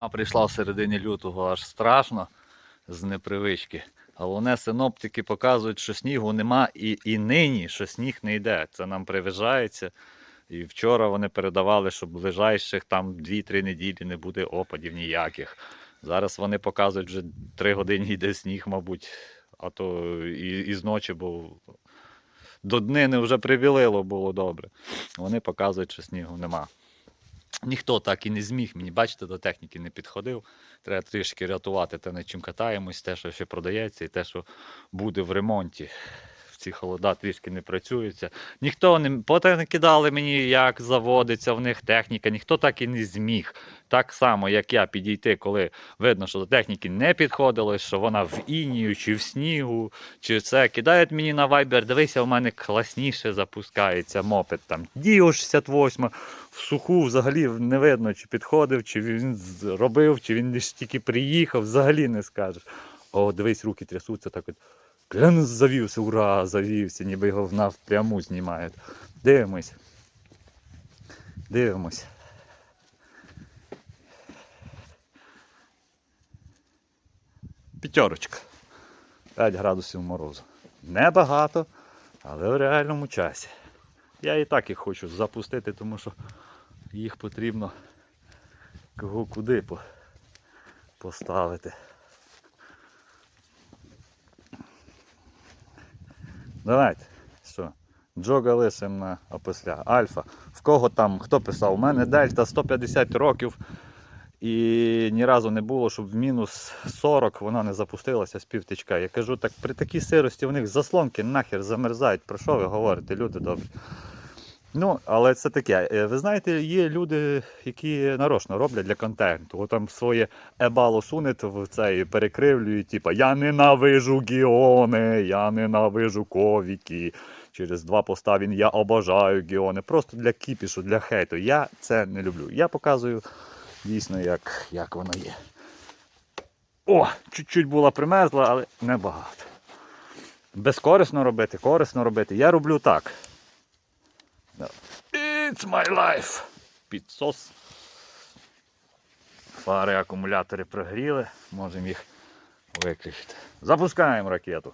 А прийшла в середині лютого аж страшно з непривички. Головне, синоптики показують, що снігу нема і, і нині, що сніг не йде. Це нам привижається. І вчора вони передавали, що ближайших там 2-3 неділі не буде опадів ніяких. Зараз вони показують, вже 3 години йде сніг, мабуть, а то і, і ночі, бо до днини вже привілило було добре. Вони показують, що снігу нема. Ніхто так і не зміг мені, бачите, до техніки не підходив. Треба трішки рятувати те, над чим катаємось, те, що ще продається, і те, що буде в ремонті. Ці холода трішки не працюється. Ніхто не поте кидали мені, як заводиться в них техніка, ніхто так і не зміг. Так само, як я підійти, коли видно, що до техніки не підходилось, що вона в інію, чи в снігу, чи це кидають мені на вайбер, дивися, у мене класніше запускається мопед там Діо 68 в суху взагалі не видно, чи підходив, чи він зробив, чи він лише тільки приїхав, взагалі не скажеш. О, дивись, руки трясуться, так от. Клянус завівся, ура, завівся, ніби його навпряму знімають. Дивимось. Дивимось. П'ятерочка. 5 градусів морозу. Небагато, але в реальному часі. Я і так їх хочу запустити, тому що їх потрібно кого куди поставити. Давайте. Що? Джога лисим на описля. Альфа. В кого там, хто писав? У мене дельта 150 років. І ні разу не було, щоб в мінус 40 вона не запустилася з півтичка. Я кажу, так при такій сирості в них заслонки нахер замерзають. Про що ви говорите, люди добрі? Ну, але це таке. Е, Ви знаєте, є люди, які нарочно роблять для контенту. От там своє ебало сунет в цей перекривлюють, типа я ненавижу гіони, я ненавижу ковіки. Через два поста він я обожаю гіони. Просто для кіпішу, для хейту. Я це не люблю. Я показую дійсно, як, як воно є. О, чуть-чуть була примерзла, але небагато. Безкорисно робити, корисно робити. Я роблю так. It's my life. Підсос. Фари, акумулятори прогріли, можемо їх виключити. Запускаємо ракету.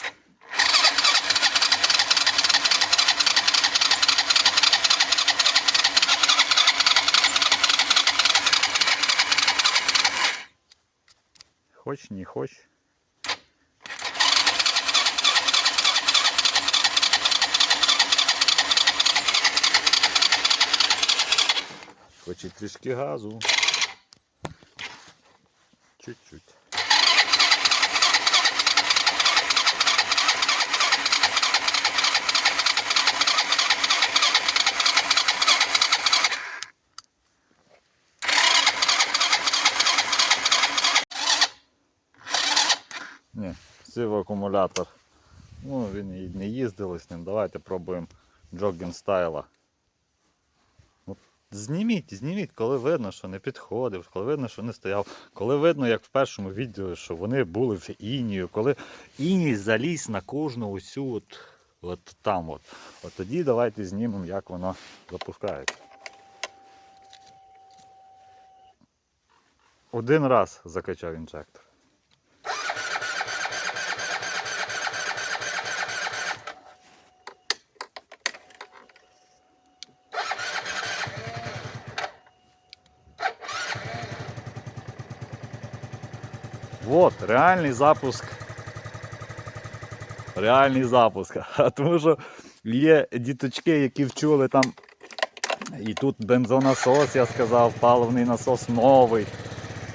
Хоч, не хоч. Хоч і трішки газу. Чуть-чуть. Ні, сів акумулятор. Ну, він і не їздили з ним. Давайте пробуємо джогінг стайла. Зніміть, зніміть, коли видно, що не підходив, коли видно, що не стояв, коли видно, як в першому відео, що вони були в інію, коли іній заліз на кожну усю от, от там. От. от тоді давайте знімемо, як воно запускається. Один раз закачав інжектор. Вот, реальний запуск. Реальний запуск. А тому що є діточки, які вчули там. І тут бензонасос, я сказав, паливний насос новий.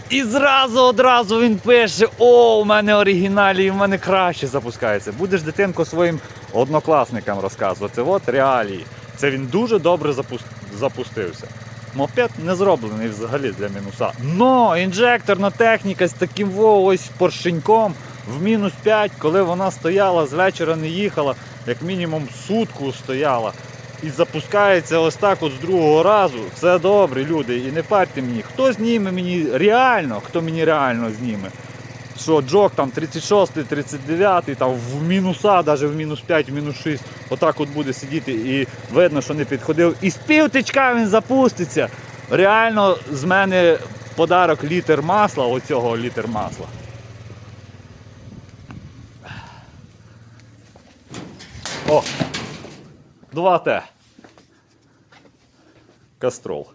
І зразу одразу він пише: О, у мене оригіналі, і в мене краще запускається. Будеш дитинку своїм однокласникам розказувати. От реалії. Це він дуже добре запустився. Мопед не зроблений взагалі для мінуса. Но інжекторна техніка з таким во, ось поршеньком в мінус 5, коли вона стояла з вечора не їхала, як мінімум сутку стояла. І запускається ось так от з другого разу. Все добре, люди, і не парте мені. Хто зніме мені реально, хто мені реально зніме? що джок там 36, 39, там в мінуса, навіть в мінус 5, в мінус 6, отак от буде сидіти і видно, що не підходив. І з півтичка він запуститься. Реально з мене подарок літр масла, оцього літр масла. О! Два те. Кастрол.